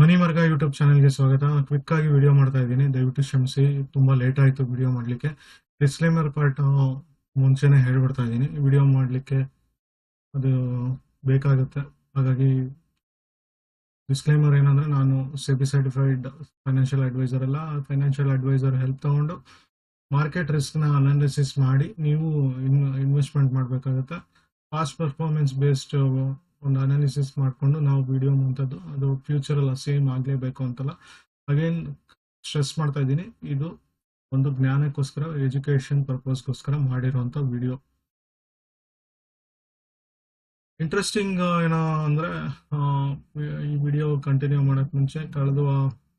ಮನಿ ಮರ್ಗ YouTube ಚಾನಲ್ಗೆ ಸ್ವಾಗತ. Quick ಆಗಿ ವಿಡಿಯೋ ಮಾಡ್ತಾ ಇದ್ದೀನಿ. ದಯವಿಟ್ಟು ಕ್ಷಮಿಸಿ, ತುಂಬಾ ಲೇಟ್ ಆಯ್ತು ವಿಡಿಯೋ ಮಾಡ್ಲಿಕ್ಕೆ. ಡಿಸ್ಲೇಮರ್ ಪಾರ್ಟ್ ಮುಂಚೆನೆ ಹೇಳ್ಬಿಡ್ತಾ ಇದ್ದೀನಿ. ವಿಡಿಯೋ ಮಾಡ್ಲಿಕ್ಕೆ ಅದು ಬೇಕಾಗುತ್ತೆ. ಹಾಗಾಗಿ ಡಿಸ್ಕ್ಲೇಮರ್ ಏನಂದ್ರೆ, ನಾನು ಸೆಬಿ ಸರ್ಟಿಫೈಡ್ ಫೈನಾನ್ಷಿಯಲ್ ಅಡ್ವೈಸರ್ ಅಲ್ಲ. ಫೈನಾನ್ಷಿಯಲ್ ಅಡ್ವೈಸರ್ ಹೆಲ್ಪ್ ತಗೊಂಡು ಮಾರ್ಕೆಟ್ ರಿಸ್ಕ್ನ ಅನಾಲಿಸಿಸ್ ಮಾಡಿ ನೀವು ಇನ್ವೆಸ್ಟ್ಮೆಂಟ್ ಮಾಡಬೇಕಾಗುತ್ತೆ. ಪಾಸ್ಟ್ ಪರ್ಫಾರ್ಮೆನ್ಸ್ ಬೇಸ್ಡ್ ಒಂದು ಅನಾಲಿಸಿಸ್ ಮಾಡಿಕೊಂಡು ನಾವು ವಿಡಿಯೋ ಮುಂತದ್ದು ಅದು ಫ್ಯೂಚರ್ ಎಲ್ಲ ಸೇಮ್ ಆಗಲೇಬೇಕು ಅಂತಲ್ಲ. ಅಗೇನ್ ಸ್ಟ್ರೆಸ್ ಮಾಡ್ತಾ ಇದ್ದೀನಿ. ಇದು ಒಂದು ಜ್ಞಾನಕ್ಕೋಸ್ಕರ ಎಜುಕೇಶನ್ ಪರ್ಪಸ್ಗೋಸ್ಕರ ಮಾಡಿರುವಂತ ವಿಡಿಯೋ ಇಂಟ್ರೆಸ್ಟಿಂಗ್ ಏನೋ ಅಂದರೆ ಈ ವಿಡಿಯೋ ಕಂಟಿನ್ಯೂ ಮಾಡಕ್ ಮುಂಚೆ ಕಳೆದ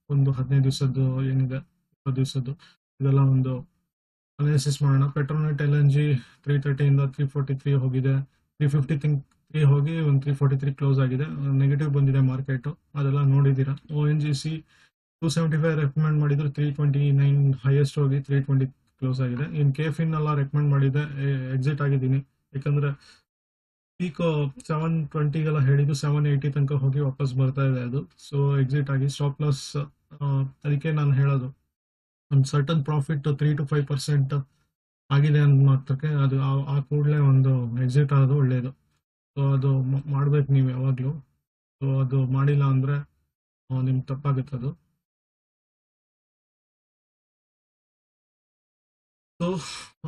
ಒಂದು ಹದಿನೈದು ದಿವಸದ್ದು ಏನಿದೆ, ಇಪ್ಪತ್ತು ದಿವಸದ್ದು, ಇದೆಲ್ಲ ಒಂದು ಅನಾಲಿಸಿಸ್ ಮಾಡೋಣ. Petronet L N G three ತರ್ಟಿಯಿಂದ three forty three ಹೋಗಿದೆ. ತ್ರೀ ಫಿಫ್ಟಿ ತಿಂಕ್ ತ್ರೀ ಹೋಗಿ ಒಂದು ತ್ರೀ ಫೋರ್ಟಿ ತ್ರೀ ಕ್ಲೋಸ್ ಆಗಿದೆ. ನೆಗೆಟಿವ್ ಬಂದಿದೆ ಮಾರ್ಕೆಟು. ಅದೆಲ್ಲ ನೋಡಿದ್ದೀರಾ? O N G C two seventy five recommend ಮಾಡಿದ್ರು. ತ್ರೀ ಟ್ವೆಂಟಿ ನೈನ್ ಹೈಯೆಸ್ಟ್ ಹೋಗಿ ತ್ರೀ ಟ್ವೆಂಟಿ ಕ್ಲೋಸ್ ಆಗಿದೆ. ಇನ್ ಕೆಫಿನ್ ಎಲ್ಲ ರೆಕಮೆಂಡ್ ಮಾಡಿದ್ದೆ ಎಕ್ಸಿಟ್ ಆಗಿದ್ದೀನಿ. ಯಾಕಂದ್ರೆ ಪೀಕ್ ಸೆವೆನ್ ಟ್ವೆಂಟಿಗೆಲ್ಲ ಹೇಳಿದ್ದು ಸೆವೆನ್ ಏಯ್ಟಿ ತನಕ ಹೋಗಿ ವಾಪಸ್ ಬರ್ತಾ ಇದೆ ಅದು. ಸೊ ಎಕ್ಸಿಟ್ ಆಗಿ ಸ್ಟಾಪ್ ಲಾಸ್ ಅದಕ್ಕೆ ನಾನು ಹೇಳೋದು. ಒಂದು certain profit three to five percent ಆಗಿದೆ ಅನ್ನೋದಕ್ಕೆ ಅದು ಆ- ಆ ಕೂಡಲೇ ಒಂದು ಎಕ್ಸಿಟ್ ಆಗೋದು ಒಳ್ಳೆಯದು ಸೊ ಅದು ಮಾಡ್ಬೇಕು ನೀವು ಯಾವಾಗಲೂ. ಸೊ ಅದು ಮಾಡಿಲ್ಲ ಅಂದ್ರೆ ನಿಮ್ಗೆ ತಪ್ಪಾಗುತ್ತೆ ಅದು. ಸೊ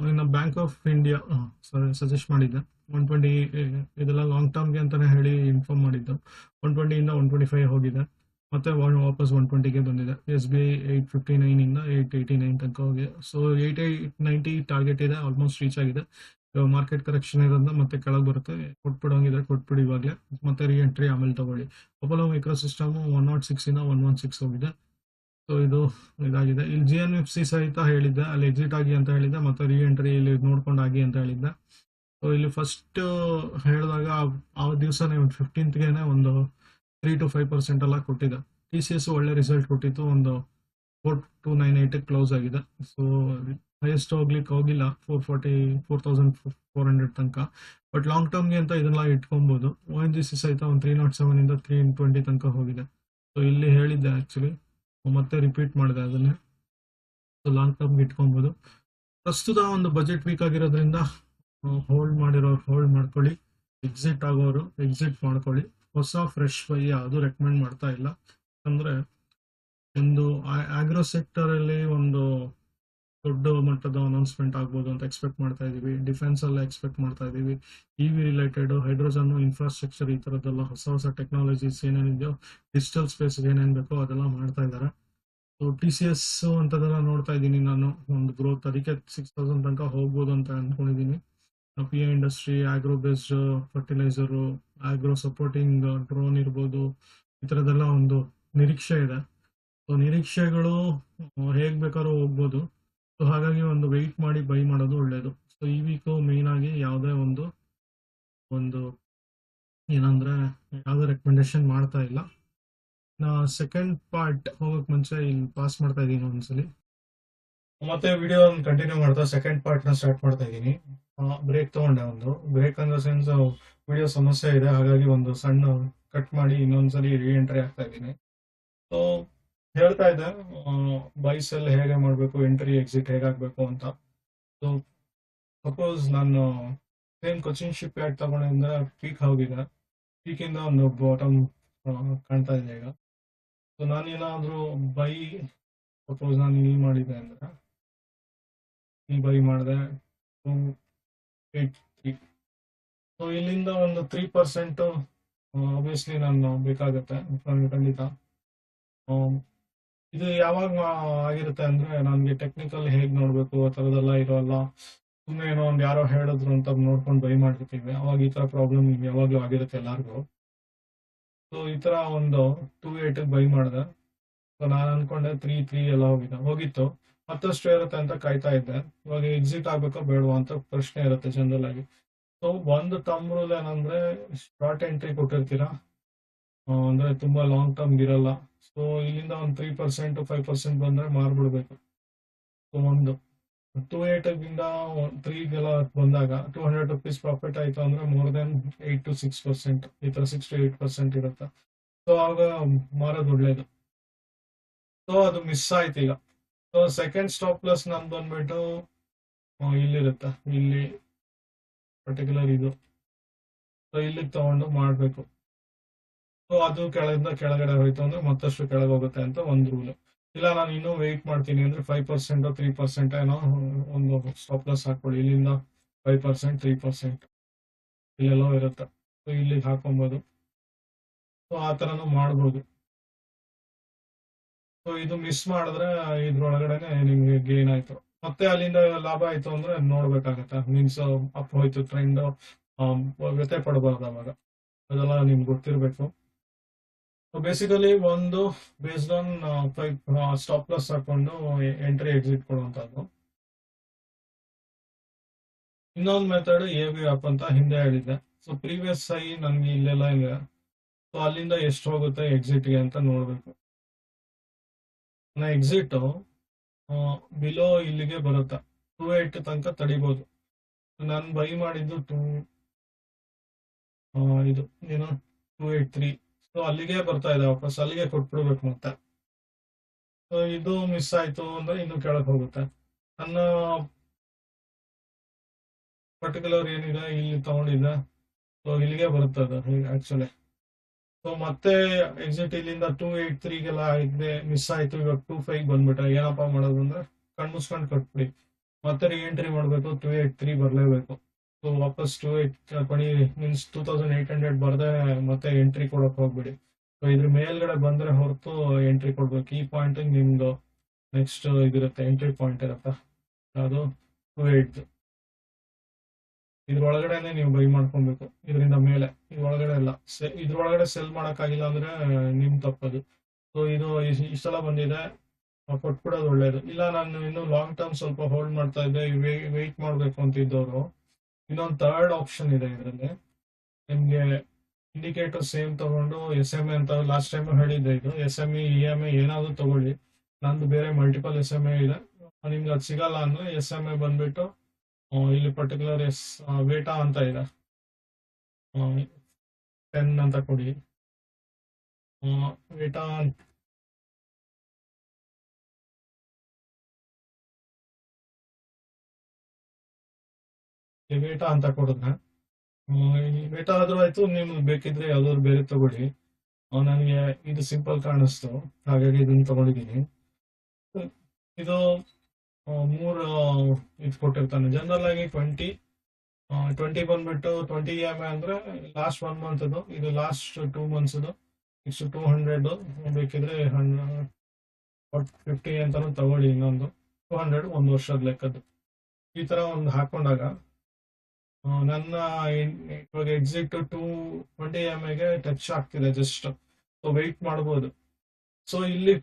ಇನ್ನು ಬ್ಯಾಂಕ್ ಆಫ್ ಇಂಡಿಯಾ ಸಜೆಸ್ಟ್ ಮಾಡಿದ್ದೆ. ಒನ್ ಟ್ವೆಂಟಿ ಇದೆಲ್ಲ ಲಾಂಗ್ ಟರ್ಮ್ಗೆ ಅಂತಾನೆ ಹೇಳಿ ಇನ್ಫಾರ್ಮ್ ಮಾಡಿದ್ದು. ಒನ್ ಟ್ವೆಂಟಿಯಿಂದ ಒನ್ ಟ್ವೆಂಟಿ ಫೈವ್ ಹೋಗಿದೆ. ಮತ್ತೆ ವಾಪಸ್ ಒನ್ ಟ್ವೆಂಟಿಗೆ ಬಂದಿದೆ. S B I eight fifty nine ಇಂದ ಏಯ್ಟ್ ಏಯ್ಟಿ ನೈನ್ ತನಕ ಹೋಗಿದೆ. So eight eight ninety target ಇದೆ ಆಲ್ಮೋಸ್ಟ್ ರೀಚ್ ಆಗಿದೆ. ಮಾರ್ಕೆಟ್ ಕರೆಕ್ಷನ್ ಇರೋದ್ರಿಂದ ಮತ್ತೆ ಕೆಳಗೆ ಬರುತ್ತೆ. ಕೊಟ್ಬಿಡೋಂಗಿದ್ರೆ ಕೊಟ್ಬಿಡಿ ಇವಾಗಲೇ. ಮತ್ತೆ ರೀ ಎಂಟ್ರಿ ಆಮೇಲೆ ತಗೊಳ್ಳಿ. Apollo micro system one nought six ಇಂದ ಒನ್ ಒನ್ ಸಿಕ್ಸ್ ಹೋಗಿದೆ. ಸೊ ಇದು ಇದಾಗಿದೆ. ಇಲ್ಲಿ ಜಿ ಎನ್ ಎಫ್ ಸಿ ಸಹಿತ ಹೇಳಿದ್ದೆ. ಅಲ್ಲಿ ಎಕ್ಸಿಟ್ ಆಗಿ ಅಂತ ಹೇಳಿದ್ದೆ. ಮತ್ತೆ ರೀ ಎಂಟ್ರಿ ಇಲ್ಲಿ ನೋಡ್ಕೊಂಡು ಆಗಿ ಅಂತ ಹೇಳಿದ್ದೆ. ಸೊ ಇಲ್ಲಿ ಫಸ್ಟ್ ಹೇಳಿದಾಗ ಆ- ದಿವಸನೇ ಒಂದು ಫಿಫ್ಟೀನ್ತ್ಗೆನೆ ಒಂದು ತ್ರೀ ಟು ಫೈವ್ ಪರ್ಸೆಂಟ್ ಎಲ್ಲ ಕೊಟ್ಟಿದೆ. ಟಿ ಸಿ ಎಸ್ ಒಳ್ಳೆ ರಿಸಲ್ಟ್ ಕೊಟ್ಟಿತ್ತು. ಒಂದು ಫೋರ್ ಟು ನೈನ್ ಏಯ್ಟಿಗೆ ಕ್ಲೋಸ್ ಆಗಿದೆ. ಸೊ ಹೈಯೆಸ್ಟ್ ಹೋಗ್ಲಿಕ್ಕೆ ಹೋಗಿಲ್ಲ four forty four thousand four hundred ತನಕ ಬಟ್ ಲಾಂಗ್ ಟರ್ಮ್ಗೆ ಅಂತ ಇದನ್ನ ಇಟ್ಕೊಬಹುದು ಒ ಎನ್ ಜಿ ಸಿ ಸಹಿತ ಒಂದು ತ್ರೀ ನಾಟ್ ಸೆವೆನ್ ಇಂದ ತ್ರೀ ಟ್ವೆಂಟಿ ತನಕ ಹೋಗಿದೆ. ಸೊ ಇಲ್ಲಿ ಹೇಳಿದ್ದೆ ಆ್ಯಕ್ಚುಲಿ ಮತ್ತೆ ರಿಪೀಟ್ ಮಾಡಿದೆ ಅದನ್ನೇ. ಸೊ ಲಾಂಗ್ ಟರ್ಮ್ಗೆ ಇಟ್ಕೊಬಹುದು ಪ್ರಸ್ತುತ ಒಂದು ಬಜೆಟ್ ವೀಕ್ ಆಗಿರೋದ್ರಿಂದ ಹೋಲ್ಡ್ ಮಾಡಿರೋರು ಹೋಲ್ಡ್ ಮಾಡ್ಕೊಳ್ಳಿ. ಎಕ್ಸಿಟ್ ಆಗೋರು ಎಕ್ಸಿಟ್ ಮಾಡ್ಕೊಳ್ಳಿ. ಹೊಸ ಫ್ರೆಶ್ ಬೈ ಯಾವುದು ರೆಕಮೆಂಡ್ ಮಾಡ್ತಾ ಇಲ್ಲ. ಅಂದ್ರೆ ಒಂದು ಆಗ್ರೋ ಸೆಕ್ಟರ್ ಅಲ್ಲಿ ಒಂದು ದೊಡ್ಡ ಮಟ್ಟದ ಅನೌನ್ಸ್ಮೆಂಟ್ ಆಗ್ಬೋದು ಅಂತ ಎಕ್ಸ್ಪೆಕ್ಟ್ ಮಾಡ್ತಾ ಇದೀವಿ. ಡಿಫೆನ್ಸ್ ಎಲ್ಲ ಎಕ್ಸ್ಪೆಕ್ಟ್ ಮಾಡ್ತಾ ಇದೀವಿ. E V related hydrogen infrastructure ಈ ತರದೆಲ್ಲ ಹೊಸ ಹೊಸ ಟೆಕ್ನಾಲಜೀಸ್ ಏನೇನಿದೆಯೋ ಡಿಜಿಟಲ್ ಸ್ಪೇಸ್ ಏನೇನು ಬೇಕೋ ಅದೆಲ್ಲ ಮಾಡ್ತಾ ಇದ್ದಾರೆ ಸೊ ಟಿ ಸಿ ಎಸ್ ಅಂತದೆಲ್ಲ ನೋಡ್ತಾ ಇದ್ದೀನಿ ನಾನು. ಒಂದು ಗ್ರೋತ್ ಅದಕ್ಕೆ ಸಿಕ್ಸ್ ತೌಸಂಡ್ ತನಕ ಹೋಗ್ಬೋದು ಅಂತ ಅನ್ಕೊಂಡಿದ್ದೀನಿ P A industry agro based fertiliser agro supporting drone ಇರ್ಬೋದು, ಈ ಥರದ್ದೆಲ್ಲ ಒಂದು ನಿರೀಕ್ಷೆ ಇದೆ. ಸೊ ನಿರೀಕ್ಷೆಗಳು, ಹೇಗೆ ಬೇಕಾದ್ರೂ ಹೋಗ್ಬೋದು. ಸೊ ಹಾಗಾಗಿ ಒಂದು ವೆಯ್ಟ್ ಮಾಡಿ ಬೈ ಮಾಡೋದು ಒಳ್ಳೆಯದು ಸೊ ಈ ವೀಕು ಮೇನ್ ಆಗಿ ಯಾವುದೇ ಒಂದು ಒಂದು ಏನಂದ್ರೆ ಯಾವುದೇ ರೆಕಮೆಂಡೇಶನ್ ಮಾಡ್ತಾ ಇಲ್ಲ. ನಾ ಸೆಕೆಂಡ್ ಪಾರ್ಟ್ ಹೋಗಕ್ ಮುಂಚೆ ಇಲ್ಲಿ ಪಾಸ್ ಮಾಡ್ತಾ ಇದ್ದೀನಿ ಒಂದ್ಸಲಿ. ಮತ್ತೆ ವಿಡಿಯೋ ಕಂಟಿನ್ಯೂ ಮಾಡ್ತಾ ಸೆಕೆಂಡ್ ಪಾರ್ಟ್ನ ಸ್ಟಾರ್ಟ್ ಮಾಡ್ತಾ ಇದ್ದೀನಿ. ಬ್ರೇಕ್ ತಗೊಂಡೆ ಒಂದು. ಬ್ರೇಕ್ ಅಂದ್ರೆ ಸೆನ್ಸ್ ವಿಡಿಯೋ ಸಮಸ್ಯೆ ಇದೆ, ಹಾಗಾಗಿ ಒಂದು ಸಣ್ಣ ಕಟ್ ಮಾಡಿ ಇನ್ನೊಂದ್ಸಲಿ ರೀಎಂಟ್ರಿ ಆಗ್ತಾ ಇದ್ದೀನಿ. ಸೊ ಹೇಳ್ತಾ ಇದ್ದೆ ಬೈಸ್ ಅಲ್ಲಿ ಹೇಗೆ ಮಾಡಬೇಕು ಎಂಟ್ರಿ ಎಕ್ಸಿಟ್ ಹೇಗಾಗಬೇಕು ಅಂತ. ಸೊ ಸಪೋಸ್ ನಾನು ಸೇಮ್ ಕೋಚಿಂಗ್ ಶಿಪ್ ಯಾರ್ಡ್ ತಗೊಂಡಿದ್ರೆ ಪೀಕ್ ಹೋಗಿದೆ. ಪೀಕಿಂದ ಒಂದು ಬಾಟಮ್ ಕಾಣ್ತಾ ಇದೆ ಈಗ. ಸೊ ನಾನೇನಾದ್ರೂ ಬೈ ಸಪೋಸ್ ನಾನು ಇಲ್ಲಿ ಮಾಡಿದೆ ಅಂದ್ರೆ, ಈ ಬೈ ಮಾಡಿದೆ ಟೂ ಏಟ್ ತ್ರೀ ಸೊ ಇಲ್ಲಿಂದ ಒಂದು ತ್ರೀ ಪರ್ಸೆಂಟು ಆಬ್ವಿಯಸ್ಲಿ ನಾನು ಬೇಕಾಗುತ್ತೆ, ಖಂಡಿತ. ಇದು ಯಾವಾಗ ಆಗಿರುತ್ತೆ ಅಂದ್ರೆ ನನ್ಗೆ ಟೆಕ್ನಿಕಲ್ ಹೇಗ್ ನೋಡ್ಬೇಕು, ಆ ತರದೆಲ್ಲ ಇರೋಲ್ಲ. ಸುಮ್ಮನೆ ಏನೋ ಒಂದು ಯಾರೋ ಹೇಳಿದ್ರು ಅಂತ ನೋಡ್ಕೊಂಡು ಬೈ ಮಾಡಿರ್ತೀವಿ ಅವಾಗ ಈ ತರ ಪ್ರಾಬ್ಲಮ್ ಯಾವಾಗ್ಲೂ ಆಗಿರುತ್ತೆ ಎಲ್ಲಾರ್ಗು. ಸೊ ಈ ತರ ಒಂದು ಟೂ ಏಟ್ ಬೈ ಮಾಡಿದೆ. ಸೊ ನಾನು ಅನ್ಕೊಂಡೆ ತ್ರೀ ತ್ರೀ ಎಲ್ಲ ಹೋಗಿದ್ದೆ ಹೋಗಿತ್ತು. ಮತ್ತಷ್ಟು ಇರುತ್ತೆ ಅಂತ ಕಾಯ್ತಾ ಇದ್ದೆ. ಇವಾಗ ಎಕ್ಸಿಟ್ ಆಗ್ಬೇಕೋ ಬೇಡವಾ ಅಂತ ಪ್ರಶ್ನೆ ಇರುತ್ತೆ ಜನರಲ್ ಆಗಿ. ಸೊ ಒಂದು ತಮ್ ರೂಲ್ ಏನಂದ್ರೆ ಶಾರ್ಟ್ ಎಂಟ್ರಿ ಕೊಟ್ಟಿರ್ತೀರಾ ಅಂದ್ರೆ ತುಂಬಾ ಲಾಂಗ್ ಟರ್ಮ್ ಇರಲ್ಲ ಸೊ ಇಲ್ಲಿಂದ ಒಂದು ತ್ರೀ ಪರ್ಸೆಂಟ್ ಫೈವ್ ಪರ್ಸೆಂಟ್ ಬಂದರೆ ಮಾರ್ಬಿಡ್ಬೇಕು. ಸೊ ಒಂದು ಟು ಏಟ್ ಇಂದ ತ್ರೀಗೆಲ್ಲ ಬಂದಾಗ ಟು ಹಂಡ್ರೆಡ್ ರುಪೀಸ್ ಪ್ರಾಫಿಟ್ ಆಯ್ತು ಅಂದ್ರೆ more than eight two six percent ಈ ತರ ಸಿಕ್ಸ್ ಟು ಏಟ್ ಪರ್ಸೆಂಟ್ ಇರುತ್ತೆ. ಸೊ ಆಗ ಮಾರೋದು ಒಳ್ಳೇದು. ಸೊ ಅದು ಮಿಸ್ ಆಯ್ತು ಈಗ. ಸೊ ಸೆಕೆಂಡ್ ಸ್ಟಾಪ್ ಪ್ಲಸ್ ನಾನು ಬಂದ್ಬಿಟ್ಟು ಇಲ್ಲಿರುತ್ತೆ. ಇಲ್ಲಿ ಪರ್ಟಿಕ್ಯುಲರ್ ಇದು. ಸೊ ಇಲ್ಲಿಗೆ ತಗೊಂಡು ಮಾಡ್ಬೇಕು. ಸೊ ಅದು ಕೆಳಗಿಂದ ಕೆಳಗಡೆ ಹೋಯ್ತು ಅಂದ್ರೆ ಮತ್ತಷ್ಟು ಕೆಳಗೆ ಹೋಗುತ್ತೆ ಅಂತ ಒಂದು ರೂಲ್ ಇಲ್ಲ, ನಾನು ಇನ್ನೂ ವೆಯ್ಟ್ ಮಾಡ್ತೀನಿ ಅಂದ್ರೆ ಫೈವ್ ಪರ್ಸೆಂಟ್ ತ್ರೀ ಪರ್ಸೆಂಟ್ ಏನೋ ಒಂದು ಸ್ಟಾಪ್ ಲಾಸ್ ಹಾಕೊಳ್ಳಿ ಇಲ್ಲಿಂದ ಫೈವ್ ಪರ್ಸೆಂಟ್ ತ್ರೀ ಪರ್ಸೆಂಟ್ ಇಲ್ಲೆಲ್ಲೋ ಇರುತ್ತೆ. ಸೊ ಇಲ್ಲಿಗೆ ಹಾಕೊಬೋದು ಸೊ ಆ ಥರನೂ ಮಾಡಬಹುದು ಸೊ ಇದು ಮಿಸ್ ಮಾಡಿದ್ರೆ ಇದ್ರೊಳಗಡೆನೆ ನಿಮ್ಗೆ ಗೇನ್ ಆಯ್ತು. ಮತ್ತೆ ಅಲ್ಲಿಂದ ಲಾಭ ಆಯ್ತು ಅಂದ್ರೆ ನೋಡ್ಬೇಕಾಗತ್ತೆ. ಮೀನ್ಸ್ ಅಪ್ ಹೋಯ್ತು ಟ್ರೆಂಡ್ ವ್ಯತೆ ಪಡಬಾರ್ದು ಅವಾಗ. ಅದೆಲ್ಲ ನಿಮ್ಗೆ ಗೊತ್ತಿರಬೇಕು. ಬೇಸಿಕಲಿ ಒಂದು based on five stop loss ಹಾಕೊಂಡು ಎಂಟ್ರಿ ಎಕ್ಸಿಟ್ ಕೊಡುವಂತದ್ದು ಇನ್ನೊಂದು ಮೆಥಡ್ ಎ ವಿ ಆಪ್ ಅಂತ ಹಿಂದೆ ಹೇಳಿದ್ದೆ. ಸೊ ಪ್ರೀವಿಯಸ್ ಐ ನನ್ಗೆ ಇಲ್ಲೆಲ್ಲ ಇದೆ ಸೊ ಅಲ್ಲಿಂದ ಎಷ್ಟು ಹೋಗುತ್ತೆ ಎಕ್ಸಿಟ್ಗೆ ಅಂತ ನೋಡ್ಬೇಕು. ಎಕ್ಸಿಟ್ ಬಿಲೋ ಇಲ್ಲಿಗೆ ಬರುತ್ತೆ. ಟೂ ಏಟ್ ತನಕ ತಡಿಬೋದು. ನಾನು ಬೈ ಮಾಡಿದ್ದು ಟೂ ಇದು, ಏನು ಟೂ ಏಟ್ ತ್ರೀ ಸೊ ಅಲ್ಲಿಗೆ ಬರ್ತಾ ಇದೆ ವಾಪಸ್ ಅಲ್ಲಿಗೆ ಕೊಟ್ಬಿಡ್ಬೇಕು ಮತ್ತೆ ಸೊ ಇದು ಮಿಸ್ ಆಯ್ತು ಅಂದ್ರೆ ಇನ್ನು ಕೆಳಗೆ ಹೋಗುತ್ತೆ. ಅನ್ನ ಪರ್ಟಿಕ್ಯುಲರ್ ಏನಿದೆ? ಇಲ್ಲಿ ತಗೊಂಡಿದೆ ಸೊ ಇಲ್ಲಿಗೆ ಬರುತ್ತೆ ಅದು ಆಕ್ಚುಲಿ ಸೊ ಮತ್ತೆ ಎಕ್ಸಿಟ್ ಇಲ್ಲಿಂದ ಟೂ ಏಟ್ ತ್ರೀಗೆಲ್ಲ ಇದ್ದೆ ಮಿಸ್ ಆಯ್ತು. ಇವಾಗ ಟೂ ಫೈವ್ ಬಂದ್ಬಿಟ್ರೆ ಏನಪ್ಪಾ ಮಾಡೋದು ಅಂದ್ರೆ ಕಣ್ಮುಸ್ಕೊಂಡು ಕಟ್ಬಿಡಿ. ಮತ್ತೆ ರೀ ಎಂಟ್ರಿ ಮಾಡಬೇಕು. ಟೂ ಏಟ್ ತ್ರೀ ಬರಲೇಬೇಕು. ಸೊ ವಾಪಸ್ two eight twenty means two thousand eight hundred ಬರ್ದೆ ಮತ್ತೆ ಎಂಟ್ರಿ ಕೊಡಕ್ ಹೋಗ್ಬಿಡಿ. ಸೊ ಇದ್ರ ಮೇಲ್ಗಡೆ ಬಂದ್ರೆ ಹೊರತು ಎಂಟ್ರಿ ಕೊಡ್ಬೇಕು. ಈ ಪಾಯಿಂಟ್ ನಿಮ್ದು ನೆಕ್ಸ್ಟ್ ಇದಿರುತ್ತೆ ಎಂಟ್ರಿ ಪಾಯಿಂಟ್ ಇರುತ್ತೆ. ಅದು ಟೂ ಏಟ್ ಇದ್ರೊಳಗಡೆನೆ ನೀವು ಬೈ ಮಾಡ್ಕೊಬೇಕು. ಇದರಿಂದ ಮೇಲೆ. ಇದ್ರೊಳಗಡೆ ಎಲ್ಲ ಇದ್ರೊಳಗಡೆ ಸೆಲ್ ಮಾಡಕ್ಕಾಗಿಲ್ಲ ಅಂದ್ರೆ, ನಿಮ್ ತಪ್ಪದು. ಸೊ ಇದು ಇಷ್ಟ ಇಷ್ಟೆಲ್ಲ ಬಂದಿದೆ. ಕೊಟ್ಬಿಡೋದು ಒಳ್ಳೇದು. ಇಲ್ಲ, ನಾನು ಇನ್ನು ಲಾಂಗ್ ಟರ್ಮ್ ಸ್ವಲ್ಪ ಹೋಲ್ಡ್ ಮಾಡ್ತಾ ಇದ್ದೆ. ವೆಯ್ಟ್ ಮಾಡ್ಬೇಕು ಅಂತ ಇದ್ದವರು ಇನ್ನೊಂದು ಥರ್ಡ್ ಆಪ್ಷನ್ ಇದೆ ಇದರಲ್ಲಿ. ನಿಮಗೆ ಇಂಡಿಕೇಟರ್ ಸೇಮ್ ತಗೊಂಡು ಎಸ್ ಎಂ ಎ ಅಂತ ಲಾಸ್ಟ್ ಟೈಮ್ ಹೇಳಿದ್ದೆ ಇದು. S M E E M A ಏನಾದರೂ ತಗೊಳ್ಳಿ. ನಂದು ಬೇರೆ ಮಲ್ಟಿಪಲ್ ಎಸ್ ಎಂ ಎ ಇದೆ. ನಿಮ್ಗೆ ಅದು ಸಿಗಲ್ಲ ಅಂದ್ರೆ ಎಸ್ ಎಂ ಎ ಬಂದ್ಬಿಟ್ಟು ಇಲ್ಲಿ ಪರ್ಟಿಕ್ಯುಲರ್ ಎಸ್ ವೇಟಾ ಅಂತ ಇದೆ. ಟೆನ್ ಅಂತ ಕೊಡಿ. ವೇಟಾ ವೇಟಾ ಅಂತ ಕೊಡಿದ್ರೆ ವೇಟಾ ಆದ್ರೂ ಆಯ್ತು ನಿಮ್ಗೆ ಬೇಕಿದ್ರೆ ಯಾವ್ದಾದ್ರು ಬೇರೆ ತಗೊಳ್ಳಿ. ನನಗೆ ಇದು ಸಿಂಪಲ್ ಕಾಣಿಸ್ತು, ಹಾಗಾಗಿ ಇದನ್ನ ತಗೊಂಡಿದ್ದೀನಿ. ಇದು ಮೂರು, ಇದು ಕೊಟ್ಟಿರ್ತಾನೆ. ಜನರಲ್ ಆಗಿ ಟ್ವೆಂಟಿ ಟ್ವೆಂಟಿ ಬಂದ್ಬಿಟ್ಟು ಟ್ವೆಂಟಿ ಎಂ ಎ ಅಂದ್ರೆ ಲಾಸ್ಟ್ ಒನ್ ಮಂತ್ ಇದು ಲಾಸ್ಟ್ ಟೂ ಮಂತ್ಸ್ ಇಷ್ಟು ಟೂ ಹಂಡ್ರೆಡ್ ಬೇಕಿದ್ರೆ ಫಿಫ್ಟಿ ಅಂತಾನು ತಗೊಳ್ಳಿ ಇನ್ನೊಂದು. ಟೂ ಹಂಡ್ರೆಡ್ ಒಂದು ವರ್ಷದ ಲೆಕ್ಕದ್ದು. ಈ ತರ ಒಂದು ಹಾಕೊಂಡಾಗ ನನ್ನ ಇವಾಗ ಎಕ್ಸಿಟ್ ಟು ಟ್ವೆಂಟಿ ಎಂ ಎಗೆ ಟಚ್ ಆಗ್ತಿದೆ ಜಸ್ಟ್ ಸೊ ವೆಯ್ಟ್ ಮಾಡ್ಬೋದು. ಸೊ ಇಲ್ಲಿ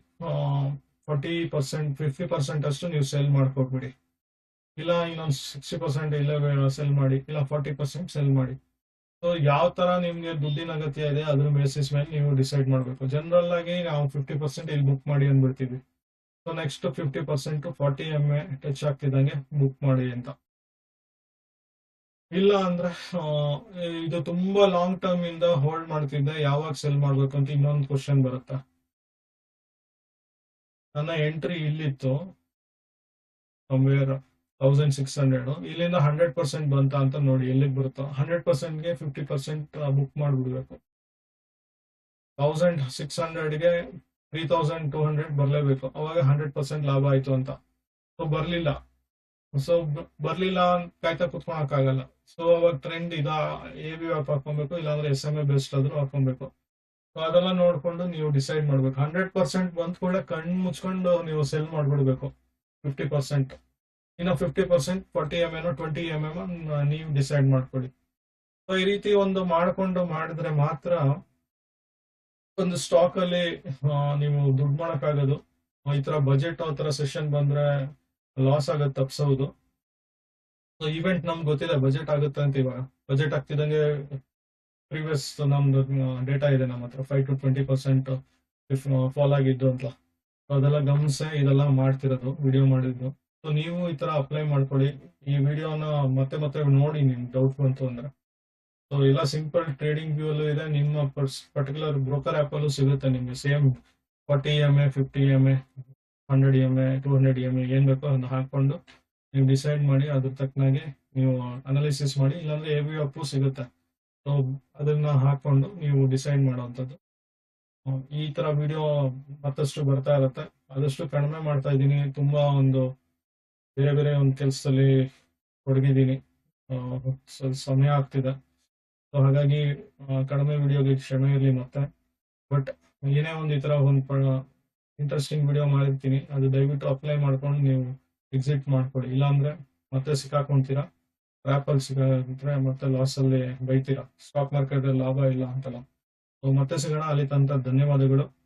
ಫಾರ್ಟಿ ಪರ್ಸೆಂಟ್ ಫಿಫ್ಟಿ ಪರ್ಸೆಂಟ್ ಅಷ್ಟು ನೀವು ಸೆಲ್ ಮಾಡ್ಕೊಟ್ಬಿಡಿ ಇಲ್ಲ, ಇನ್ನೊಂದು ಸಿಕ್ಸ್ಟಿ ಪರ್ಸೆಂಟ್ ಇಲ್ಲ ಸೆಲ್ ಮಾಡಿ. ಇಲ್ಲ ಫಾರ್ಟಿ ಪರ್ಸೆಂಟ್ ಸೆಲ್ ಮಾಡಿ. ಸೊ ಯಾವ ತರ ನಿಮ್ಗೆ ದುಡ್ಡಿನ ಅಗತ್ಯ ಇದೆ, ಅದ್ರ ಬೇಸಿಸ್ ಮೇಲೆ ನೀವು ಡಿಸೈಡ್ ಮಾಡಬೇಕು. ಜನರಲ್ ಆಗಿ ನಾವು ಫಿಫ್ಟಿ ಪರ್ಸೆಂಟ್ ಇಲ್ಲಿ ಬುಕ್ ಮಾಡಿ ಅಂದ್ಬಿಡ್ತೀವಿ. So next fifty percent forty M A touch ಆಗ್ತಿದ್ದಂಗೆ book ಮಾಡಿ ಅಂತ. ಇಲ್ಲ ಅಂದ್ರೆ ಇದು ತುಂಬಾ ಲಾಂಗ್ ಟರ್ಮ್ ಇಂದ ಹೋಲ್ಡ್ ಮಾಡ್ತಿದ್ದೆ. ಯಾವಾಗ ಸೆಲ್ ಮಾಡ್ಬೇಕು ಅಂತ ಇನ್ನೊಂದು ಕ್ವಶನ್ ಬರುತ್ತಾ? ನನ್ನ ಎಂಟ್ರಿ ಇಲ್ಲಿತ್ತು. ತೌಸಂಡ್ ಸಿಕ್ಸ್ ಹಂಡ್ರೆಡ್ ಇಲ್ಲಿಂದ ಹಂಡ್ರೆಡ್ ಪರ್ಸೆಂಟ್ ಬಂತ ಅಂತ ನೋಡಿ, ಎಲ್ಲಿಗೆ ಬರುತ್ತೋ. ಹಂಡ್ರೆಡ್ ಪರ್ಸೆಂಟ್ಗೆ ಫಿಫ್ಟಿ ಪರ್ಸೆಂಟ್ ಬುಕ್ ಮಾಡ್ಬಿಡ್ಬೇಕು. ತೌಸಂಡ್ ಸಿಕ್ಸ್ ಹಂಡ್ರೆಡ್ಗೆ ತ್ರೀ ತೌಸಂಡ್ ಟೂ ಹಂಡ್ರೆಡ್ ಬರಲೇಬೇಕು. ಅವಾಗ ಹಂಡ್ರೆಡ್ ಪರ್ಸೆಂಟ್ ಲಾಭ ಆಯ್ತು ಅಂತ. ಸೊ ಬರ್ಲಿಲ್ಲ. ಸೊ ಬರ್ಲಿಲ್ಲ ಅಂತ ಕಾಯ್ತಾ ಕುತ್ಕೊಳಕ್ ಆಗಲ್ಲ ಸೊ ಅವಾಗ ಟ್ರೆಂಡ್ ಇದ ಎ ಬಿ ಆಪ್ ಹಾಕೊಬೇಕು ಇಲ್ಲಾಂದ್ರೆ ಎಸ್ ಎಂ ಎ ಬೆಸ್ಟ್ ಆದ್ರೂ ಹಾಕೊಬೇಕು ಸೊ ಅದೆಲ್ಲ ನೋಡ್ಕೊಂಡು ನೀವು ಡಿಸೈಡ್ ಮಾಡ್ಬೇಕು. ಹಂಡ್ರೆಡ್ ಪರ್ಸೆಂಟ್ ಬಂದ್ ಕೂಡ ಕಣ್ಣು ಮುಚ್ಕೊಂಡು ನೀವು ಸೆಲ್ ಮಾಡ್ಬಿಡ್ಬೇಕು. ಫಿಫ್ಟಿ ಪರ್ಸೆಂಟ್ ಇನ್ನು fifty percent forty M N twenty M M ನೀವು ಡಿಸೈಡ್ ಮಾಡ್ಕೊಳ್ಳಿ. ಸೊ ಈ ರೀತಿ ಒಂದು ಮಾಡ್ಕೊಂಡು ಮಾಡಿದ್ರೆ ಮಾತ್ರ ಒಂದು ಸ್ಟಾಕ್ ಅಲ್ಲಿ ನೀವು ದುಡ್ಡು ಮಾಡಕ್ಕಾಗೋದು. ಈ ತರ ಬಜೆಟ್ ಆ ತರ ಸೆಷನ್ ಬಂದ್ರೆ ಲಾಸ್ ಆಗತ್ತೆ, ತಪ್ಸೋದು. ಸೊ ಇವೆಂಟ್ ನಮ್ಗೆ ಗೊತ್ತಿದೆ ಬಜೆಟ್ ಆಗುತ್ತೆ ಅಂತ ಇವಾಗ. ಬಜೆಟ್ ಆಗ್ತಿದಂಗೆ ಪ್ರೀವಿಯಸ್ ನಮ್ದು ಡೇಟಾ ಇದೆ ನಮ್ಮ ಹತ್ರ five to twenty percent fall ಆಗಿದ್ದು ಅಂತ. ಅದೆಲ್ಲ ಗಮನಿಸಿ ಇದೆಲ್ಲ ಮಾಡ್ತಿರೋದು ವಿಡಿಯೋ ಮಾಡಿದ್ದು. ಸೊ ನೀವು ಈ ತರ ಅಪ್ಲೈ ಮಾಡ್ಕೊಳ್ಳಿ ಈ ವಿಡಿಯೋನ ಮತ್ತೆ ಮತ್ತೆ ನೋಡಿ, ನಿಮ್ಗೆ ಡೌಟ್ ಬಂತು ಅಂದ್ರೆ. ಸೊ ಎಲ್ಲ ಸಿಂಪಲ್ ಟ್ರೇಡಿಂಗ್ ವ್ಯೂ ಅಲ್ಲೂ ಇದೆ. ನಿಮ್ಮ ಪರ್ಟಿಕ್ಯುಲರ್ ಬ್ರೋಕರ್ ಆ್ಯಪಲ್ಲೂ ಸಿಗುತ್ತೆ ನಿಮಗೆ. Same forty M A fifty M A hundred M A two hundred M A ಏನ್ ಬೇಕೋ ಅದನ್ನ ಹಾಕೊಂಡು ನೀವು ಡಿಸೈಡ್ ಮಾಡಿ ಅದ್ರ ತಕ್ಕನಾಗೆ ನೀವು ಅನಾಲಿಸಿಸ್ ಮಾಡಿ, ಇಲ್ಲಾಂದ್ರೆ ಎ ಬಿ ಅಪ್ಪು ಸಿಗುತ್ತೆ. ಸೊ ಅದನ್ನ ಹಾಕೊಂಡು ನೀವು ಡಿಸೈಡ್ ಮಾಡೋವಂಥದ್ದು. ಈ ತರ ವಿಡಿಯೋ ಮತ್ತಷ್ಟು ಬರ್ತಾ ಇರುತ್ತೆ. ಆದಷ್ಟು ಕಡಿಮೆ ಮಾಡ್ತಾ ಇದ್ದೀನಿ. ತುಂಬಾ ಒಂದು ಬೇರೆ ಬೇರೆ ಒಂದು ಕೆಲಸದಲ್ಲಿ ತೊಡಗಿದ್ದೀನಿ. ಸಮಯ ಆಗ್ತಿದೆ. ಸೊ ಹಾಗಾಗಿ ಕಡಿಮೆ ವಿಡಿಯೋಗೆ ಕ್ಷಮೆ ಇರಲಿ ಮತ್ತೆ. ಬಟ್ ಏನೇ ಒಂದು ಈ ತರ ಒಂದು ಇಂಟ್ರೆಸ್ಟಿಂಗ್ ವಿಡಿಯೋ ಮಾಡಿರ್ತೀನಿ. ಅದು ದಯವಿಟ್ಟು ಅಪ್ಲೈ ಮಾಡ್ಕೊಂಡು ನೀವು ಎಕ್ಸಿಟ್ ಮಾಡ್ಕೊಡಿ. ಇಲ್ಲಾಂದ್ರೆ ಮತ್ತೆ ಸಿಕ್ಕಾಕೊಂತೀರಾ? ಟ್ರ್ಯಾಪ್ ಅಲ್ಲಿ ಸಿಕ್ಕಾಕೊಂಡ್ರೆ ಮತ್ತೆ ಲಾಸ್ ಅಲ್ಲಿ ಬೈತೀರಾ? ಸ್ಟಾಕ್ ಮಾರ್ಕೆಟ್ ಲಾಭ ಇಲ್ಲ ಅಂತಲ್ಲ. ಮತ್ತೆ ಸಿಗೋಣ. ಅಲ್ಲಿ ತಂತ ಧನ್ಯವಾದಗಳು.